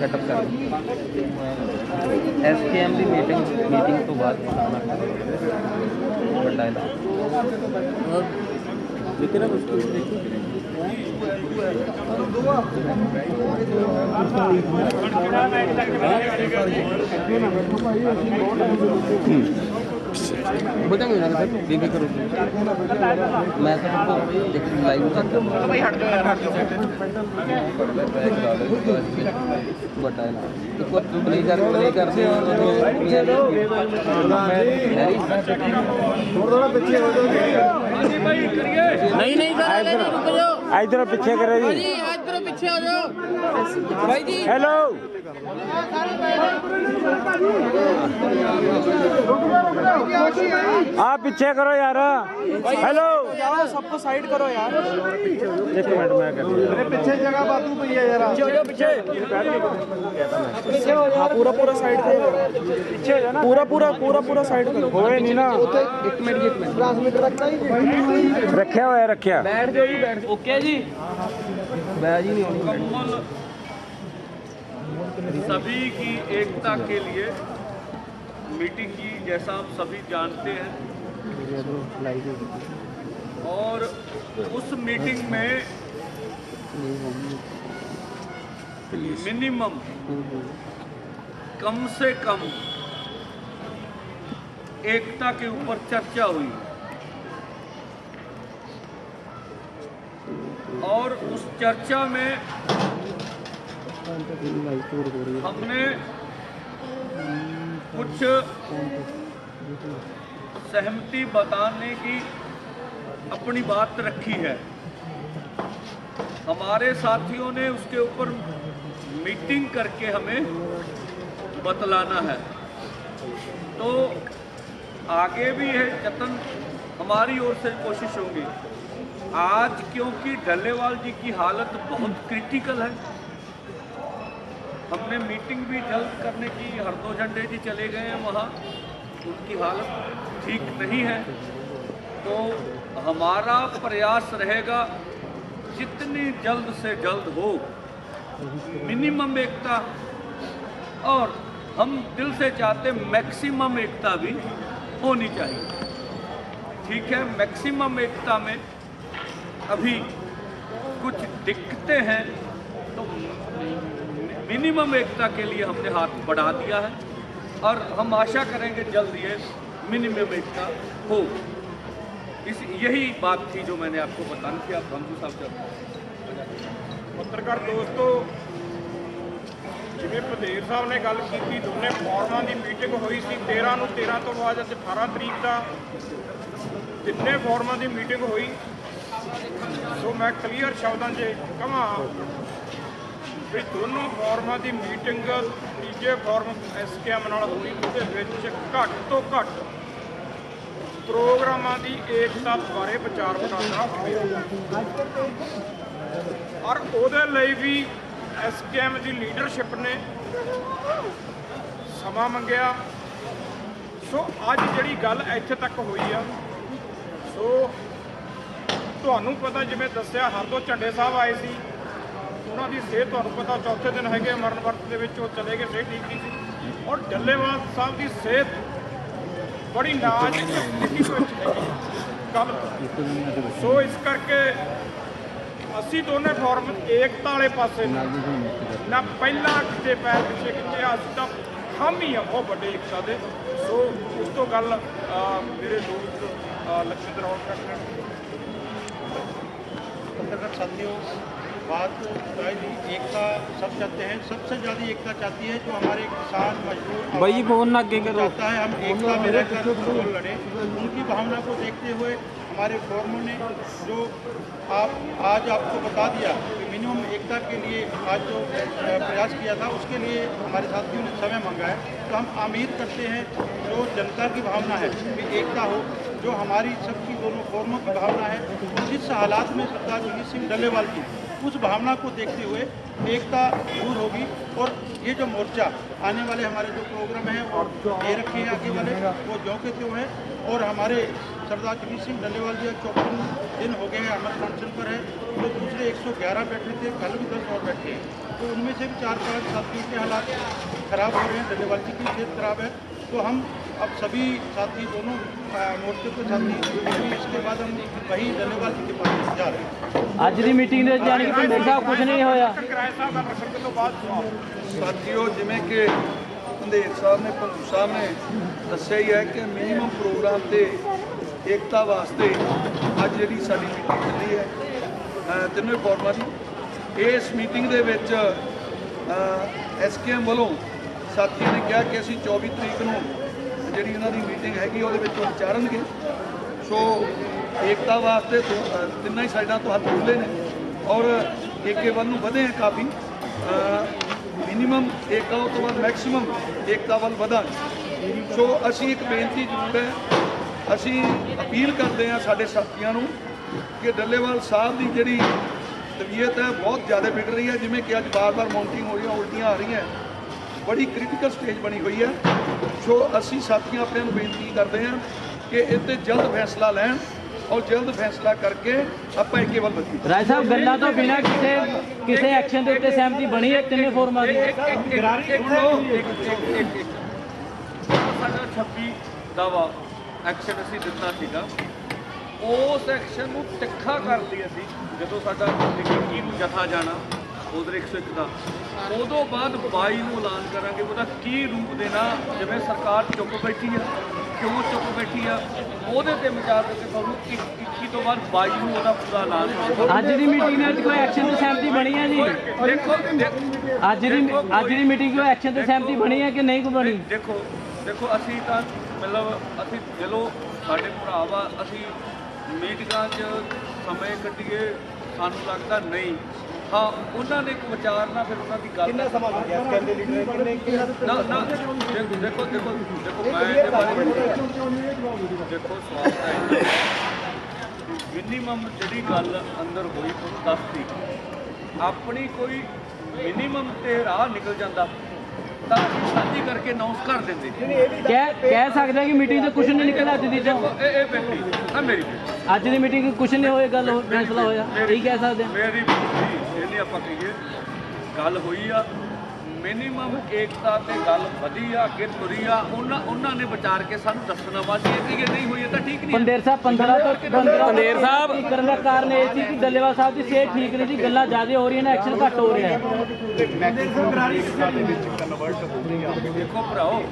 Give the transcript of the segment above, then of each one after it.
ਕੱਟਅਪ ਕਰ ਐਸਕੇਐਮ ਦੀ meeting meeting ਤੋਂ ਬਾਅਦ ਵੱਡਾ ਐਲਾਨ ਬਤਾਂਗੇ ਨਾ ਸਰ ਬੀਬੀ ਕਰੋ ਮੈਂ ਤਾਂ ਤੁਹਾਨੂੰ ਇੱਕ ਲਾਈਵ ਤੱਕ। ਭਾਈ ਹਟ ਜਾਓ ਯਾਰ ਹਟ ਵੱਡਾ ਹੈ ਨਾ ਇੱਕ ਵਾਰ ਪਲੇ ਕਰ ਪਲੇ ਕਰਦੇ ਹੋ ਨਹੀਂ। ਨਹੀਂ ਸਰ ਅਲੇ ਨਹੀਂ ਰੁਕ ਜਾਓ। ਇਧਰ ਪਿੱਛੇ ਕਰੋ ਜੀ। ਜੀ ਇਧਰੋਂ ਪਿੱਛੇ ਹੋ ਜਾਓ। ਭਾਈ ਜੀ। ਹੈਲੋ ਆ ਪਿੱਛੇ आप पीछे करो यार। हेलो सबको साइड करो यार। एक मिनट मैं अरे पीछे जगह बातू पीछे पीछे। हाँ, पूरा पूरा साइड करो। पीछे पूरा पूरा पूरा पूरा साइड करो। होए नहीं ना एक मिनट एक मिनट। रखा हुआ है। रखा बैठ जाओ जी बैठ ओके जी। बैठ ही नहीं सभी की एकता के लिए मीटिंग की, जैसा आप सभी जानते हैं। और उस मीटिंग में मिनिमम कम से कम एकता के ऊपर चर्चा हुई। और उस चर्चा में हमने कुछ सहमति बताने की अपनी बात रखी है। हमारे साथियों ने उसके ऊपर मीटिंग करके हमें बतलाना है। तो आगे भी है, जतन हमारी ओर से कोशिश होगी। आज क्योंकि डल्लेवाल जी की हालत बहुत क्रिटिकल है हमने मीटिंग भी जल्द करने की हरदो झंडे जी चले गए हैं वहाँ। उनकी हालत ठीक नहीं है। तो हमारा प्रयास रहेगा, जितनी जल्द से जल्द हो, मिनिमम एकता, और हम दिल से चाहते मैक्सिमम एकता भी होनी चाहिए। ठीक है, मैक्सिमम एकता में अभी कुछ दिक्कतें हैं मिनिमम एकता के लिए हमने हाथ बढ़ा दिया है और हम आशा करेंगे जल्द ये मिनिमम एकता हो इस यही बात थी जो मैंने आपको बतानी थी आप हमू साहब जब ਪੱਤਰਕਾਰ ਦੋਸਤੋ ਜਿਵੇਂ ਪਧੇਰ ਸਾਹਿਬ ਨੇ ਗੱਲ ਕੀਤੀ ਦੋਨੇ ਫੋਰਮਾਂ ਦੀ ਮੀਟਿੰਗ ਹੋਈ ਸੀ 13 ਨੂੰ 13 ਤੋਂ ਬਾਅਦ ਅੱਜ 18 ਤਰੀਕ ਦਾ ਤਿੰਨੇ ਫੋਰਮਾਂ ਦੀ ਮੀਟਿੰਗ ਹੋਈ ਸੋ ਮੈਂ ਕਲੀਅਰ ਸ਼ਬਦਾਂ 'ਚ ਕਹਾਂ ਵੀ ਦੋਨੋਂ ਫੋਰਮਾਂ ਦੀ ਮੀਟਿੰਗ ਤੀਜੇ ਫੋਰਮ ਐਸਕੇਐਮ ਨਾਲ ਹੋਈ, ਉਹਦੇ ਵਿੱਚ ਘੱਟ ਤੋਂ ਘੱਟ ਪ੍ਰੋਗਰਾਮਾਂ ਦੀ ਏਕਤਾ ਬਾਰੇ ਵਿਚਾਰ ਵਟਾਂਦਰਾ ਹੋਇਆ। ਔਰ ਉਹਦੇ ਲਈ ਵੀ ਐਸਕੇਐਮ ਦੀ ਲੀਡਰਸ਼ਿਪ ਨੇ ਸਮਾਂ ਮੰਗਿਆ। ਸੋ ਅੱਜ ਜਿਹੜੀ ਗੱਲ ਇੱਥੇ ਤੱਕ ਹੋਈ ਆ, ਸੋ ਤੁਹਾਨੂੰ ਪਤਾ ਜਿਵੇਂ ਦੱਸਿਆ ਹਰਦੋ ਝੰਡੇ ਸਾਹਿਬ ਆਏ ਸੀ। ਉਹਨਾਂ ਦੀ ਸਿਹਤ ਤੁਹਾਨੂੰ ਪਤਾ ਚੌਥੇ ਦਿਨ ਹੈਗੇ ਮਰਨ ਵਰਤ ਦੇ ਵਿੱਚ ਉਹ ਚਲੇ ਗਏ, ਸਿਹਤ ਠੀਕ ਨਹੀਂ ਸੀ। ਔਰ ਡੱਲੇਵਾਲ ਸਾਹਿਬ ਦੀ ਸਿਹਤ ਬੜੀ ਨਾਜ਼ੁਕ ਸਥਿਤੀ ਵਿੱਚ ਹੈਗੀ ਕੱਲ ਸੋ ਇਸ ਕਰਕੇ ਅਸੀਂ ਦੋਨੇ ਫਾਰਮ ਏਕਤਾ ਵਾਲੇ ਪਾਸੇ ਨਾ। ਪਹਿਲਾ ਕਿਤੇ ਪੈਰ ਪਿੱਛੇ ਕਿਤੇ ਅਸੀਂ ਤਾਂ ਹਮ ਹੀ ਆ ਬਹੁਤ ਵੱਡੇ ਏਕਤਾ ਦੇ। ਸੋ ਉਸ ਤੋਂ ਗੱਲ ਮੇਰੇ ਦੋਸਤ ਲక్ష్ਮੀ ਦਰੋੜ ਕਰ ਰਹੇ ਪੱਤਰਕਾਰ ਸਾਥੀਓ बात शायद ही एकता सब चाहते हैं सबसे ज़्यादा एकता चाहती है जो हमारे किसान मजदूर भाई फ़ोन ना आगे करो चाहता है हम एकता में रहकर लड़े। उनकी भावना को देखते हुए हमारे फोरमों ने जो आप आज आपको बता दिया कि मिनिमम एकता के लिए आज जो प्रयास किया था उसके लिए हमारे साथियों ने समय मांगा है। तो हम उम्मीद करते हैं जो जनता की भावना है कि एकता हो जो हमारी सबकी दोनों फोरमों की भावना है। जिस हालात में सरदार जगजीत सिंह डल्लेवाल की उस भावना को देखते हुए एकता दूर होगी और ये जो मोर्चा आने वाले हमारे जो प्रोग्राम हैं और दे रखे हैं आगे वाले, वो जो के त्यों हैं। और हमारे सरदार जगीर सिंह डल्लेवाल जी, चौपन दिन हो गए हैं, अमर अनशन पर है। तो दूसरे 111 बैठे थे, कल भी दस और बैठे हैं। तो उनमें से भी चार पाँच साथियों के हालात खराब हो रहे हैं डल्लेवाल जी की सेहत खराब है। तो हम अब सभी साथी दोनों अ, मोर्चे के साथी अभी इसके बाद हम वहीं डल्लेवाल जी के पास जा रहे हैं ਅੱਜ ਦੀ ਮੀਟਿੰਗ ਦੇ ਜਾਣੀ ਕਿ ਭੁੰਦਰ ਸਾਹਿਬ ਕੁਝ ਨਹੀਂ ਹੋਇਆ ਕਿਰਾਏ ਸਾਹਿਬ ਦਾ ਰੱਖਣ ਤੋਂ ਬਾਅਦ ਸਮਾਪਤ ਸਾਥੀਓ ਜਿਵੇਂ ਕਿ ਪੰਦੇਰ ਸਾਹਿਬ ਨੇ ਭੰਗੂ ਸਾਹਿਬ ਨੇ ਦੱਸਿਆ ਹੀ ਹੈ ਕਿ ਮਿਨੀਮਮ ਪ੍ਰੋਗਰਾਮ ਤੇ ਏਕਤਾ ਵਾਸਤੇ ਅੱਜ ਜਿਹੜੀ ਸਾਡੀ ਮੀਟਿੰਗ ਚੱਲੀ ਹੈ ਅਹ ਤਿੰਨੋਂ ਫੋਰਮਾਂ ਦੀ ਇਸ ਮੀਟਿੰਗ ਦੇ ਵਿੱਚ ਐਸਕੇਐਮ ਵੱਲੋਂ ਸਾਥੀਆਂ ਨੇ ਕਿਹਾ ਕਿ ਅਸੀਂ 24 ਤਰੀਕ ਨੂੰ ਜਿਹੜੀ ਇਹਨਾਂ ਦੀ ਮੀਟਿੰਗ ਹੈਗੀ, ਉਹਦੇ ਵਿੱਚ ਉਹ ਵਿਚਾਰਨਗੇ। ਸੋ ਏਕਤਾ ਵਾਸਤੇ ਦੋ- ਤਿੰਨਾਂ ਹੀ ਸਾਈਡਾਂ ਤੋਂ ਹੱਥ ਖੁੱਲੇ ਨੇ। ਔਰ ਏਕੇ ਵੱਲ ਨੂੰ ਵਧੇ ਆ ਕਾਫੀ। ਮਿਨੀਮਮ ਏਕਤਾ ਤੋਂ ਬਾਅਦ ਮੈਕਸਿਮਮ ਏਕਤਾ ਵੱਲ ਵਧਾਂ ਸੋ ਅਸੀਂ ਇੱਕ ਬੇਨਤੀ ਜ਼ਰੂਰ ਹੈ, ਅਸੀਂ ਅਪੀਲ ਕਰਦੇ ਹਾਂ ਸਾਡੇ ਸਾਥੀਆਂ ਨੂੰ ਕਿ ਡੱਲੇਵਾਲ ਸਾਹਿਬ ਦੀ ਜਿਹੜੀ ਤਬੀਅਤ ਹੈ, ਬਹੁਤ ਜ਼ਿਆਦਾ ਵਿਗੜ ਰਹੀ ਹੈ। ਜਿਵੇਂ ਕਿ ਅੱਜ ਬਾਰ-ਬਾਰ ਮਾਊਂਟਿੰਗ ਹੋ ਰਹੀਆਂ ਉਲਟੀਆਂ ਆ ਰਹੀਆਂ। ਬੜੀ ਕ੍ਰਿਟੀਕਲ ਸਟੇਜ ਬਣੀ ਹੋਈ ਹੈ। ਸੋ ਅਸੀਂ ਸਾਥੀਆਂ ਆਪਣਿਆਂ ਨੂੰ ਬੇਨਤੀ ਕਰਦੇ ਹਾਂ ਕਿ ਇਹ 'ਤੇ ਜਲਦ ਫੈਸਲਾ ਲੈਣ ਔਰ ਜਲਦ ਫੈਸਲਾ ਕਰਕੇ ਆਪਾਂ ਏਕੇ ਵੱਲ ਵਧੀਏ ਰਾਜ ਸਾਹਿਬ ਗੱਲਾਂ ਤੋਂ ਬਿਨਾਂ ਕਿਸੇ ਕਿਸੇ ਐਕਸ਼ਨ ਦੇ ਉੱਤੇ ਸਹਿਮਤੀ ਬਣੀ ਹੈ? ਤਿੰਨੇ ਫੋਰਮਾਂ ਦੀ ਇੱਕ ਇੱਕ ਇੱਕ ਇੱਕ ਇੱਕ ਇੱਕ ਇੱਕ ਸਾਡਾ 26 ਦਾਵਾ ਐਕਸ਼ਨ ਅਸੀਂ ਦਿੱਤਾ ਸੀਗਾ। ਉਸ ਐਕਸ਼ਨ ਨੂੰ ਤਿੱਖਾ ਕਰ ਲਈ ਅਸੀਂ ਜਦੋਂ ਸਾਡਾ 21 ਨੂੰ ਜਥਾ ਜਾਣਾ। ਉਧਰ 101 ਦਾ। ਉਦੋਂ ਬਾਅਦ 22 ਨੂੰ ਐਲਾਨ ਕਰਾਂਗੇ ਉਹਦਾ ਕੀ ਰੂਪ ਦੇਣਾ ਜਿਵੇਂ ਸਰਕਾਰ ਚੁੱਪ ਬੈਠੀ ਆ ਕਿਉਂ ਚੁੱਪ ਬੈਠੀ ਆ ਉਹਦੇ ਤੇ ਵਿਚਾਰ ਕਰਕੇ ਤੁਹਾਨੂੰ 21 ਤੋਂ ਬਾਅਦ 22 ਨੂੰ ਉਹਦਾ ਪੂਰਾ ਐਲਾਨ ਅੱਜ ਦੀ ਮੀਟਿੰਗ ਵਿੱਚ ਕੋਈ ਐਕਸ਼ਨ ਤੇ ਸਹਿਮਤੀ ਬਣੀ ਹੈ ਜੀ? ਦੇਖੋ ਅੱਜ ਦੀ ਅੱਜ ਦੀ ਮੀਟਿੰਗ ਕੋਈ ਐਕਸ਼ਨ ਤੇ ਸਹਿਮਤੀ ਬਣੀ ਹੈ ਕਿ ਨਹੀਂ ਕੋਈ ਬਣੀ? ਦੇਖੋ ਦੇਖੋ ਅਸੀਂ ਤਾਂ ਮਤਲਬ ਅਸੀਂ ਦਿਲੋਂ ਸਾਡੇ ਭਰਾ ਵਾ ਅਸੀਂ ਮੀਟਿੰਗਾਂ 'ਚ ਸਮੇਂ ਕੱਢੀਏ ਸਾਨੂੰ ਲੱਗਦਾ ਨਹੀਂ। ਹਾਂ ਉਹਨਾਂ ਨੇ ਕੋਈ ਵਿਚਾਰ ਨਾ ਫਿਰ ਉਹਨਾਂ ਦੀ ਗੱਲ ਕਿੰਨਾ ਸਮਾਂ ਲੱਗਿਆ ਕਹਿੰਦੇ ਲੀਡਰ ਕਿੰਨੇ ਨਾ ਨਾ ਦੇਖੋ ਦੇਖੋ ਦੇਖੋ ਦੇਖੋ ਮੈਂ ਇਹਦੇ ਬਾਰੇ ਦੇਖੋ ਸਵਾਲ ਤਾਂ ਮਿਨੀਮਮ ਜਿਹੜੀ ਗੱਲ ਅੰਦਰ ਹੋਈ ਤੁਹਾਨੂੰ ਦੱਸਤੀ। ਆਪਣੀ ਕੋਈ ਮਿਨੀਮਮ ਤੇ ਰਾਹ ਨਿਕਲ ਜਾਂਦਾ। ਤਾਂ ਅਸੀਂ ਸਾਂਝੀ ਕਰਕੇ ਅਨਾਉਂਸ ਕਰ ਦਿੰਦੇ ਕਹਿ ਕਹਿ ਸਕਦੇ ਕਿ ਮੀਟਿੰਗ ਤੋਂ ਕੁਝ ਨਹੀਂ ਨਿਕਲਿਆ ਅੱਜ ਦੀ ਦੇਖੋ ਇਹ ਇਹ ਬੇਟੀ ਆ ਮੇਰੀ ਬੇਟੀ ਅੱਜ ਦੀ ਮੀਟਿੰਗ ਕੁਝ ਨਹੀਂ ਹੋਏ ਗੱਲ ਹੋ- ਫੈਸਲਾ ਹੋਇਆ। ਇਹੀ ਕਹਿ ਸਕਦੇ ਹਾਂ। ਮੇਰੀ ਬੇਟੀ ਇਹ ਨਹੀਂ ਆਪਾਂ ਕਹੀਏ ਗੱਲ ਹੋਈ ਆ। ਮਿਨੀਮਮ ਏਕਤਾ ਤੇ ਗੱਲ ਵਧੀ ਆ ਅੱਗੇ ਤੁਰੀ ਆ ਉਹਨਾਂ ਉਹਨਾਂ ਨੇ ਵਿਚਾਰ ਕੇ ਸਾਨੂੰ ਦੱਸਣਾ ਵਾ ਜੇ ਇਹ ਕਿ ਨਹੀਂ ਹੋਈ ਤਾਂ ਠੀਕ ਨਹੀਂ ਪੰਦੇਰ ਸਾਹਿਬ 15 ਤੋਂ 15 ਪੰਦੇਰ ਸਾਹਿਬ ਕਰਨ ਦਾ ਕਾਰਨ ਇਹ ਸੀ ਕਿ ਡੱਲੇਵਾਲ ਸਾਹਿਬ ਦੀ ਸਿਹਤ ਠੀਕ ਨਹੀਂ ਸੀ ਗੱਲਾਂ ਜ਼ਿਆਦਾ ਹੋ ਰਹੀਆਂ ਨੇ ਐਕਸ਼ਨ ਘੱਟ ਹੋ ਰਿਹਾ ਹੈ। ਦੇਖੋ ਭਰਾਓ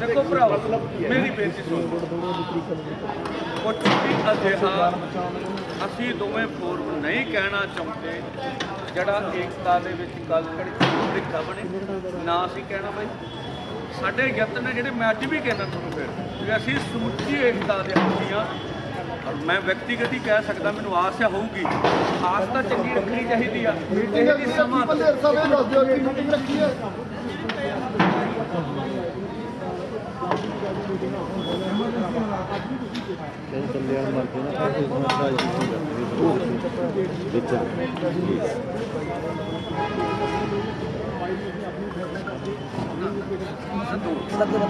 ਦੇਖੋ ਭਰਾਓ ਮੇਰੀ ਬੇਨਤੀ ਸੁਣੋ। ਵੀ ਅਜਿਹਾ ਅਸੀਂ ਦੋਵੇਂ ਫੋਰਮ ਨਹੀਂ ਕਹਿਣਾ ਚਾਹੁੰਦੇ। ਜਿਹੜਾ ਏਕਤਾ ਦੇ ਵਿੱਚ ਗੱਲ ਭਿੱਖਾ ਬਣੇ। ਨਾ ਅਸੀਂ ਕਹਿਣਾ ਬਈ। ਸਾਡੇ ਯਤਨ ਨੇ ਜਿਹੜੇ ਮੈਂ ਅੱਜ ਵੀ ਕਹਿਣਾ ਤੁਹਾਨੂੰ ਫਿਰ ਕਿ ਅਸੀਂ ਸਮੁੱਚੀ ਏਕਤਾ ਦੇ ਹੱਥੀ ਹਾਂ। ਔਰ ਮੈਂ ਵਿਅਕਤੀਗਤ ਹੀ ਕਹਿ ਸਕਦਾ ਮੈਨੂੰ ਆਸ ਆ ਹੋਊਗੀ। ਆਸ ਤਾਂ ਚੰਗੀ ਰੱਖਣੀ ਚਾਹੀਦੀ ਆ। ਇਹ ਸਮਾਂ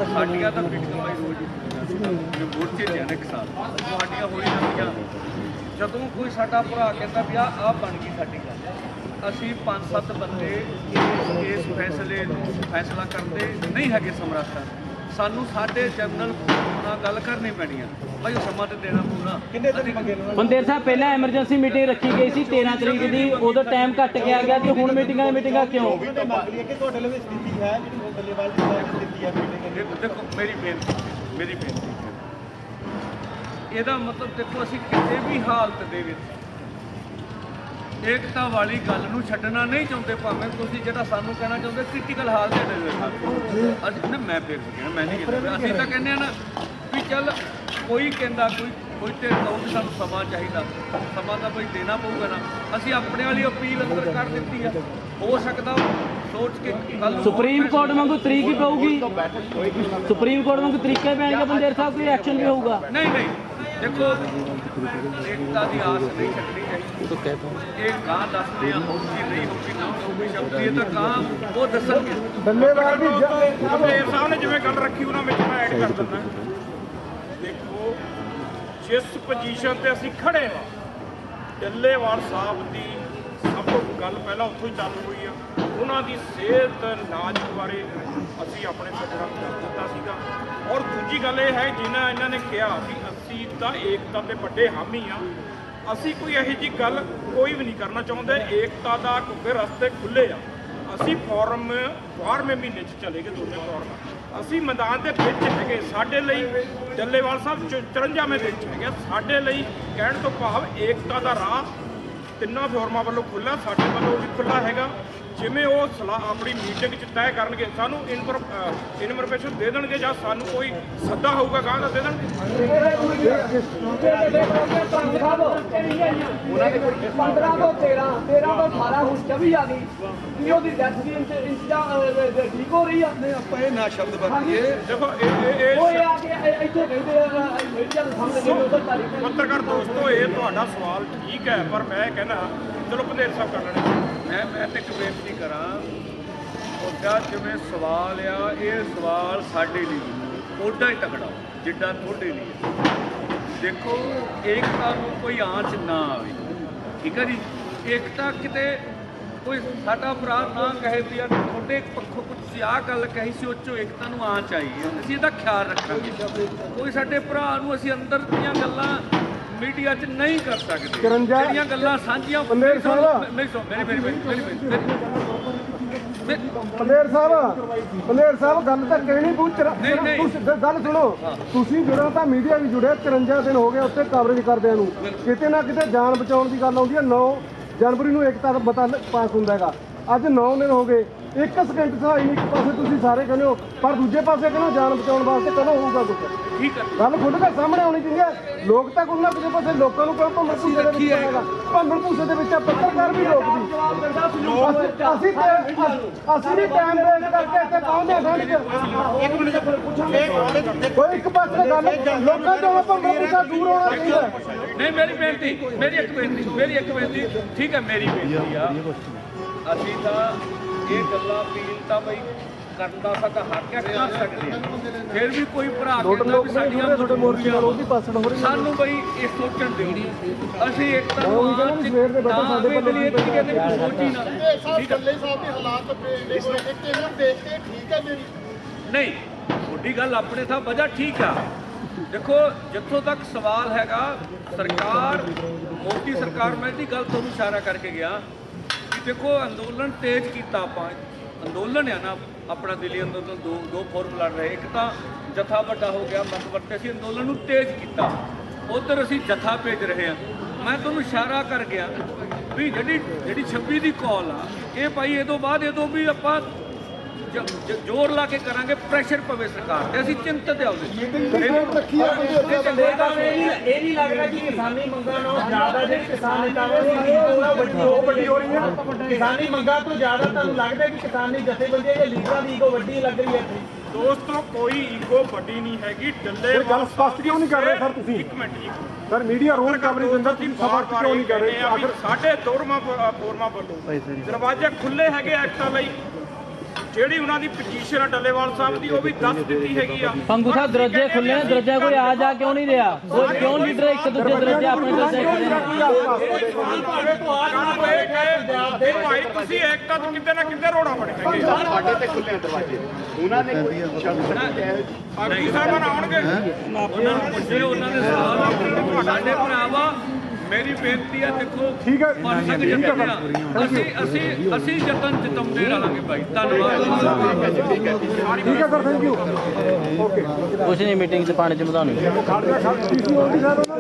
ਸਾਡੀਆਂ ਤਾਂ ਮੀਟਿੰਗਾਂ ਬਾਈ ਰੋਜ਼ ਹੀ ਮੋਰਚੇ ਤੇ ਨੇ ਕਿਸਾਨ ਸਾਡੀਆਂ ਹੋਈ ਜਾਂਦੀਆਂ ਜਦੋਂ ਕੋਈ ਸਾਡਾ ਭਰਾ ਕਹਿੰਦਾ ਵੀ ਆ ਆ ਬਣ ਗਈ ਸਾਡੀ ਗੱਲ ਅਸੀਂ ਪੰਜ ਸੱਤ ਬੰਦੇ ਇਸ ਫੈਸਲੇ ਨੂੰ ਫੈਸਲਾ ਕਰਦੇ ਨਹੀਂ ਹੈਗੇ ਸਮਰੱਥਾ। ਸਾਨੂੰ ਸਾਡੇ ਜਨਰਲ ਨਾਲ ਗੱਲ ਕਰਨੀ ਪੈਣੀ ਆ। ਭਾਈ ਉਹ ਸਮਾਂ ਤੇ ਦੇਣਾ ਪਊਗਾ। ਕਿੰਨੇ ਦਿਨ ਮੰਗੇ ਪੰਦੇਰ ਸਾਹਿਬ ਪਹਿਲਾਂ ਐਮਰਜੈਂਸੀ ਮੀਟਿੰਗ ਰੱਖੀ ਗਈ ਸੀ 13 ਤਰੀਕ ਦੀ। ਉਦੋਂ ਟਾਈਮ ਘੱਟ ਗਿਆ ਗਿਆ ਤੇ ਹੁਣ ਮੀਟਿੰਗਾਂ ਦੀ ਮੀਟਿੰਗਾਂ ਕਿਉਂ? ਦੇਖੋ ਦੇਖੋ ਮੇਰੀ ਬੇਨਤੀ ਮੇਰੀ ਬੇਨਤੀ। ਇਹਦਾ ਮਤਲਬ ਦੇਖੋ ਅਸੀਂ ਕਿਸੇ ਵੀ ਹਾਲਤ ਦੇ ਵਿੱਚ ਏਕਤਾ ਵਾਲੀ ਗੱਲ ਨੂੰ ਛੱਡਣਾ ਨਹੀਂ ਚਾਹੁੰਦੇ ਭਾਵੇਂ ਤੁਸੀਂ ਜਿਹੜਾ ਸਾਨੂੰ ਕਹਿਣਾ ਚਾਹੁੰਦੇ ਕ੍ਰਿਟੀਕਲ ਹਾਲਤ ਦੇ ਵਿੱਚ। ਅਸੀਂ ਮੈਂ ਫੇਰ ਕਹਿਣਾ ਮੈਂ ਨਹੀਂ ਕਹਿੰਦਾ ਅਸੀਂ ਤਾਂ ਕਹਿੰਦੇ ਆ ਨਾ ਵੀ ਚੱਲ ਕੋਈ ਕਹਿੰਦਾ ਕੋਈ ਕੋਈ ਤੇ ਕਹੂ ਸਾਨੂੰ ਸਮਾਂ ਚਾਹੀਦਾ। ਸਮਾਂ ਤਾਂ ਬਈ ਦੇਣਾ ਪਊਗਾ ਨਾ। ਅਸੀਂ ਆਪਣੇ ਵਾਲੀ ਅਪੀਲ ਅੰਦਰ ਕਰ ਦਿੱਤੀ ਆ। ਹੋ ਸਕਦਾ ਸੋਚ ਕੇ ਕੱਲ ਸੁਪਰੀਮ ਕੋਰਟ ਵਾਂਗੂ ਤਰੀਕ ਹੀ ਪਊਗੀ। ਸੁਪਰੀਮ ਕੋਰਟ ਵਾਂਗੂ ਤਰੀਕੇ ਪੈਣਗੇ ਪੰਦੇਰ ਸਾਹਿਬ ਕੋਈ ਐਕਸ਼ਨ ਵੀ ਹੋਊਗਾ? ਨਹੀਂ ਨਹੀਂ। ਦੇਖੋ ਏਕਤਾ ਦੀ ਆਸ ਨਹੀਂ ਛੱਡਣੀ। ਚਾਹੀਦੀ ਇਹ ਕਾਂ ਦੱਸਦੇ ਆ ਹੋਊਗੀ ਨਹੀਂ ਹੋਊਗੀ ਨਾ ਹੋਊਗੀ ਸ਼ਬਦੀ ਇਹ ਤਾਂ ਕਾਂ ਉਹ ਦੱਸਣਗੇ। ਡੱਲੇਵਾਲ ਦੀ ਜੰਮੇਰ ਸਾਹਿਬ ਨੇ ਜਿਵੇਂ ਗੱਲ ਰੱਖੀ ਉਹਨਾਂ ਵਿੱਚ ਮੈਂ ਐਡ ਕਰ ਦਿੰਦਾ। ਦੇਖੋ ਜਿਸ ਪੋਜੀਸ਼ਨ ਤੇ ਅਸੀਂ ਖੜੇ ਹਾਂ ਡੱਲੇਵਾਲ ਸਾਹਿਬ ਦੀ ਸਭ ਤੋਂ ਗੱਲ ਪਹਿਲਾਂ ਉੱਥੋਂ ਹੀ ਚਾਲੂ ਹੋਈ ਆ। ਉਹਨਾਂ ਦੀ ਸਿਹਤ ਨਾਜ਼ੁਕ ਬਾਰੇ ਅਸੀਂ ਆਪਣੇ ਸੱਜਣਾਂ ਦੱਸ ਦਿੱਤਾ ਸੀਗਾ। ਔਰ ਦੂਜੀ ਗੱਲ ਇਹ ਹੈ ਜਿਨ੍ਹਾਂ ਇਹਨਾਂ ਨੇ ਕਿਹਾ ਵੀ ਅਸੀਂ ਤਾਂ ਏਕਤਾ ਦੇ ਵੱਡੇ ਹਾਮੀ ਆ ਅਸੀਂ ਕੋਈ ਇਹੋ ਜੀ ਗੱਲ ਕੋਈ ਵੀ ਨਹੀਂ ਕਰਨਾ ਚਾਹੁੰਦੇ। ਏਕਤਾ ਦਾ ਕਿਉਂਕਿ ਰਸਤੇ ਖੁੱਲੇ ਆ। ਅਸੀਂ ਫੋਰਮ 12ਵੇਂ ਮਹੀਨੇ 'ਚ ਚਲੇ ਗਏ ਦੋਨੇ ਫੋਰਮ। ਅਸੀਂ ਮੈਦਾਨ ਦੇ ਵਿੱਚ ਹੈਗੇ ਸਾਡੇ ਲਈ ਡੱਲੇਵਾਲ ਸਾਹਿਬ ਚ- 54ਵੇਂ ਦਿਨ 'ਚ ਹੈਗੇ ਸਾਡੇ ਲਈ ਕਹਿਣ ਤੋਂ ਭਾਵ ਏਕਤਾ ਦਾ ਰਾਹ ਤਿੰਨਾਂ ਫੋਰਮਾਂ ਵੱਲੋਂ ਖੁੱਲਾ ਸਾਡੇ ਵੱਲੋਂ ਵੀ ਖੁੱਲਾ ਹੈਗਾ। ਜਿਵੇਂ ਉਹ ਸਲਾਹ ਆਪਣੀ ਮੀਟਿੰਗ 'ਚ ਤੈਅ ਕਰਨਗੇ ਸਾਨੂੰ ਇਨਫੋਰਮੇਸ਼ਨ ਦੇ ਦੇਣਗੇ ਜਾਂ ਸਾਨੂੰ ਕੋਈ ਸੱਦਾ ਹੋਊਗਾ ਗਾਂ ਦਾ ਦੇ ਦੇਣਗੇ 15 ਤੋਂ 13 13 ਤੋਂ 18 ਹੁਣ 24 ਆ ਗਈ। ਕੀ ਉਹਦੀ ਡੈਥ ਦੀ ਇੰਤਜ਼ਾਮ ਠੀਕ ਹੋ ਰਹੀ ਆ? ਨਹੀਂ ਆਪਾਂ ਇਹ ਨਾ ਸ਼ਬਦ ਵਰਤੀਏ। ਦੇਖੋ ਇਹ ਇਹ- ਇਹ ਉਹ ਆ ਕੇ ਇੱਥੇ ਕਹਿੰਦੇ ਆ ਮੀਡੀਆ ਦੇ ਸਾਹਮਣੇ ਪੱਤਰਕਾਰ ਦੋਸਤੋ ਇਹ ਤੁਹਾਡਾ ਸਵਾਲ ਠੀਕ ਹੈ ਪਰ ਮੈਂ ਕਹਿੰਦਾ ਚਲੋ ਪੰਦੇਰ ਸਾਹਿਬ ਕਰ ਲੈਣੇ। ਮੈਂ ਮੈਂ ਤੇ ਇੱਕ ਬੇਨਤੀ ਕਰਾਂ ਉਹਦਾ ਜਿਵੇਂ ਸਵਾਲ ਆ, ਇਹ ਸਵਾਲ ਸਾਡੇ ਲਈ ਉਹਦਾ ਹੀ ਤਕੜਾ, ਜਿੱਡਾ ਤੁਹਾਡੇ ਲਈ ਦੇਖੋ, ਏਕਤਾ ਨੂੰ ਕੋਈ ਆਂਚ ਨਾ ਆਵੇ, ਠੀਕ ਹੈ ਜੀ? ਏਕਤਾ ਕਿਤੇ ਕੋਈ ਸਾਡਾ ਭਰਾ ਨਾ ਕਹੇ ਵੀ ਯਾਰ ਤੁਹਾਡੇ ਪੱਖੋਂ ਕੁਝ ਤੁਸੀਂ ਆਹ ਗੱਲ ਕਹੀ ਸੀ, ਉਹ 'ਚੋਂ ਏਕਤਾ ਨੂੰ ਆਂਚ ਆਈ ਹੈ ਅਸੀਂ ਇਹਦਾ ਖਿਆਲ ਰੱਖਾਂਗੇ। ਕੋਈ ਸਾਡੇ ਭਰਾ ਨੂੰ ਅਸੀਂ ਅੰਦਰ ਦੀਆਂ ਗੱਲਾਂ ਮੀਡੀਆ 'ਚ ਨਹੀਂ ਕਰ ਸਕਦੇ। ਜਿਹੜੀਆਂ ਗੱਲਾਂ ਸਾਂਝੀਆਂ ਮੇਰੀ ਸੁਣੋ ਮੇਰੀ ਸੁਣੋ, ਮੇਰੀ ਮੇਰੀ ਮੇਰੀ ਪੰਦੇਰ ਸਾਹਿਬ ਪੰਦੇਰ ਸਾਹਿਬ ਗੱਲ ਤਾਂ ਕਹਿਣੀ ਨਹੀਂ, ਨਹੀਂ। ਗ- ਗੱਲ ਸੁਣੋ। ਤੁਸੀਂ ਜਿਹੜਾ ਤਾਂ ਮੀਡੀਆ ਵੀ ਜੁੜਿਆ 53 ਦਿਨ ਹੋ ਗਏ ਉੱਥੇ ਕਵਰੇਜ ਕਰਦਿਆਂ ਨੂੰ। ਕਿਤੇ ਨਾ ਕਿਤੇ ਜਾਨ ਬਚਾਉਣ ਦੀ ਗੱਲ ਆਉਂਦੀ ਹੈ। 9 ਜਨਵਰੀ ਨੂੰ ਦਾ ਬਤਾ ਪਾਸ ਹੁੰਦਾ ਹੈਗਾ। ਅੱਜ 9 ਦਿਨ ਹੋ ਗਏ ਇੱਕ ਸਕਿੰਟ ਸਹਾਈ ਨਹੀਂ ਇੱਕ ਪਾਸੇ ਤੁਸੀਂ ਸਾਰੇ ਕਹਿੰਦੇ ਹੋ ਪਰ ਦੂਜੇ ਪਾਸੇ ਕਹਿੰਦੇ ਹੋ ਜਾਨ ਬਚਾਉਣ ਵਾਸਤੇ ਕਦੋਂ ਹੋਊਗਾ ਕੁਝ ਠੀਕ ਹੈ। ਗੱਲ ਖੁੱਲ ਕੇ ਸਾਹਮਣੇ ਆਉਣੀ ਚਾਹੀਦੀ ਹੈ। ਲੋਕ ਤਾਂ ਕੋਈ ਨਾ ਕਿਸੇ ਪਾਸੇ ਲੋਕਾਂ ਨੂੰ ਕਿਉਂ ਭੰਬਲ ਭੂਸੇ ਦੇ ਵਿੱਚ ਹੈਗਾ ਭੰਬਲ ਭੂਸੇ ਦੇ ਵਿੱਚ ਆ, ਪੱਤਰਕਾਰ ਵੀ ਲੋਕ ਦੀ। ਅਸੀਂ ਤੇ- ਅਸੀਂ ਵੀ ਟਾਈਮ ਵੇਸਟ ਕਰਕੇ ਇੱਥੇ ਪਹੁੰਚੇ ਠੰਡ ਚ ਕੋਈ ਇੱਕ ਪਾਸੇ ਗੱਲ ਲੋਕਾਂ ਤੋਂ ਭੰਬਲ ਭੂਸਾ ਦੂਰ ਹੋਣਾ ਚਾਹੀਦਾ। ਹੈ। ਨਹੀਂ ਮੇਰੀ ਬੇਨਤੀ ਮੇਰੀ ਇੱਕ ਬੇਨਤੀ ਮੇਰੀ ਇੱਕ ਬੇਨਤੀ। ਠੀਕ ਹੈ ਮੇਰੀ ਬੇਨਤੀ ਆ। ਅਸੀਂ ਤਾਂ ਇਹ ਗੱਲਾਂ ਅਪੀਲ ਤਾਂ ਬਈ ਕਰਨ ਦਾ ਸਾਡਾ ਹੱਕ ਹੈ ਕਰ ਸਕਦੇ ਹਾਂ। ਫਿਰ ਵੀ ਕੋਈ ਭਰਾ ਕਹਿੰਦਾ ਵੀ ਸਾਡੀਆਂ ਤੁਹਾਡੇ ਮੋਰਚੇ ਨਾਲ ਉਹਦੀ ਪਾਸੜ ਹੋ ਰਹੀ ਹੈ ਸਾਨੂੰ ਬਈ ਇਹ ਸੋਚਣ ਦਿਓ। ਅਸੀਂ ਇੱਕ ਤਾਂ ਸਵੇਰ ਦੇ ਬੈਠੇ ਸਾਡੇ ਲਈ ਇਹ ਕਹਿੰਦੇ ਸੋਚੀ ਨਾ। ਠੀਕ ਹੈ। ਸਾਹਿਬ ਦੇ ਹਾਲਾਤ ਦੇਖ ਕੇ ਇਹਨਾਂ ਦੇਖ ਕੇ ਠੀਕ ਹੈ ਜਿਹੜੀ। ਨਹੀਂ ਤੁਹਾਡੀ ਗੱਲ ਆਪਣੇ ਥਾਂ ਵਜ੍ਹਾ ਠੀਕ ਆ। ਦੇਖੋ ਜਿੱਥੋਂ ਤੱਕ ਸਵਾਲ ਹੈਗਾ ਸਰਕਾਰ ਮੋਦੀ ਸਰਕਾਰ ਮੈਂ ਦੀ ਗੱਲ ਤੁਹਾਨੂੰ ਇਸ਼ਾਰਾ ਕਰਕੇ ਗਿਆ। ਦੇਖੋ, ਅੰਦੋਲਨ ਤੇਜ਼ ਕੀਤਾ ਆਪਾਂ। ਅੰਦੋਲਨ ਹੈ ਨਾ, ਆਪਣਾ ਦਿੱਲੀ ਅੰਦੋਲਨ, ਦੋ ਦੋ ਫੋਰਮ ਲੜ ਰਹੇ। ਇੱਕ ਤਾਂ ਜਥਾ ਵੱਡਾ ਹੋ ਗਿਆ ਮਤਵਰਤੇ ਅਸੀਂ ਅੰਦੋਲਨ ਨੂੰ ਤੇਜ਼ ਕੀਤਾ। ਉਧਰ ਅਸੀਂ ਜਥਾ ਭੇਜ ਰਹੇ ਹਾਂ। ਮੈਂ ਤੁਹਾਨੂੰ ਇਸ਼ਾਰਾ ਕਰ ਗਿਆ ਵੀ ਜਿਹੜੀ ਜਿਹੜੀ 26 ਦੀ ਕਾਲ ਆ, ਇਹ ਭਾਈ, ਇਹ ਤੋਂ ਬਾਅਦ, ਇਹ ਤੋਂ ਵੀ ਆਪਾਂ ਜ਼ੋਰ ਲਾ ਕੇ ਕਰਾਂਗੇ ਪ੍ਰੈਸ਼ਰ ਪਵੇ ਸਰਕਾਰ ਤੇ। ਅਸੀਂ ਚਿੰਤਤ ਹਾਂ ਉਹਦੇ ਇਹ ਨਹੀਂ ਲੱਗਦਾ ਕਿ ਕਿਸਾਨੀ ਮੰਗਾਂ ਨਾਲੋਂ ਜ਼ਿਆਦਾ ਜਿਹੜੀ ਕਿਸਾਨ ਨੇਤਾਵਾਂ ਦੀ ਉਹ ਵੱਡੀ ਹੋ ਵੱਡੀ ਹੋ ਰਹੀ ਹੈ ਕਿਸਾਨੀ ਮੰਗਾਂ ਤੋਂ ਜ਼ਿਆਦਾ ਤੁਹਾਨੂੰ ਲੱਗਦਾ ਕਿ ਕਿਸਾਨੀ ਜਥੇਬੰਦੀਆਂ ਜਾਂ ਲੀਡਰਾਂ ਦੀ ਈਗੋ ਵੱਡੀ ਲੱਗ ਰਹੀ ਹੈ ਇੱਥੇ? ਦੋਸਤੋ ਕੋਈ ਈਗੋ ਵੱਡੀ ਨਹੀਂ ਹੈਗੀ। ਡੱਲੇ ਇਹ ਗੱਲ ਸਪਸ਼ਟ ਕਿਉਂ ਨਹੀਂ ਕਰ ਰਹੇ ਸਰ ਤੁਸੀਂ? ਇੱਕ ਮਿੰਟ ਜੀ। ਸਰ ਮੀਡੀਆ ਰੋਲ ਕਵਰੇਜ ਦਿੰਦਾ ਤੁਸੀਂ ਸਪਸ਼ਟ ਕਿਉਂ ਨਹੀਂ ਕਰ ਰਹੇ? ਆਖਰ ਸਾਡੇ ਦੋਰਮਾ ਫੋਰਮਾ ਵੱਲੋਂ ਦਰਵਾਜ਼ੇ ਖੁੱਲੇ ਹੈਗੇ ਐਕਟਾਂ ਲਈ। ਜਿਹੜੀ ਉਹਨਾਂ ਦੀ ਪੋਜੀਸ਼ਨ ਆ ਡੱਲੇਵਾਲ ਸਾਹਿਬ ਦੀ ਉਹ ਵੀ ਦੱਸ ਦਿੱਤੀ ਹੈਗੀ ਆ। ਪੰਗੂ ਸਾਹਿਬ ਦਰਵਾਜ਼ੇ ਖੁੱਲੇ ਨੇ ਦਰਵਾਜ਼ਾ ਕੋਈ ਆ ਜਾ ਕਿਉਂ ਨਹੀਂ ਰਿਹਾ? ਕੋਈ ਕਿਉਂ ਲੀਡਰ ਇੱਕ ਦੂਜੇ ਦਰਵਾਜ਼ੇ ਆਪਣੇ ਖੋਲ੍ਹੇ ਨੇ? ਤੇ ਭਾਈ ਤੁਸੀਂ ਐਕਟਾਂ ਤੋਂ ਕਿਤੇ ਨਾ ਕਿਤੇ ਰੋੜਾ ਬਣੇ ਹੈਗੇ। ਸਾਡੇ ਤੇ ਖੁੱਲੇ ਦਰਵਾਜ਼ੇ। ਉਹਨਾਂ ਨੇ ਕੋਈ ਸ਼ਬਦ ਆਗੂ ਸਾਹਿਬਾਨ ਆਉਣਗੇ ਉਹਨਾਂ ਨੂੰ ਪੁੱਛੇ ਉਹਨਾਂ ਦੇ ਸਵਾਲ ਸਾਡੇ ਭਰਾਵਾ ਮੇਰੀ ਬੇਨਤੀ ਹੈ ਦੇਖੋ ਠੀਕ ਹੈ। ਠੀਕ ਹੈ। ਅਸੀਂ ਅਸੀਂ ਅਸੀਂ ਯਤਨ ਜਤਾਉਂਦੇ ਰਹਾਂਗੇ ਭਾਈ। ਧੰਨਵਾਦ। ਠੀਕ ਹੈ ਸਰ ਥੈਂਕ ਯੂ ਓਕੇ ਕੁਛ ਨਹੀਂ ਮੀਟਿੰਗ 'ਚ ਪਾਣੀ ਚ ਵਧਾਉਣੀ।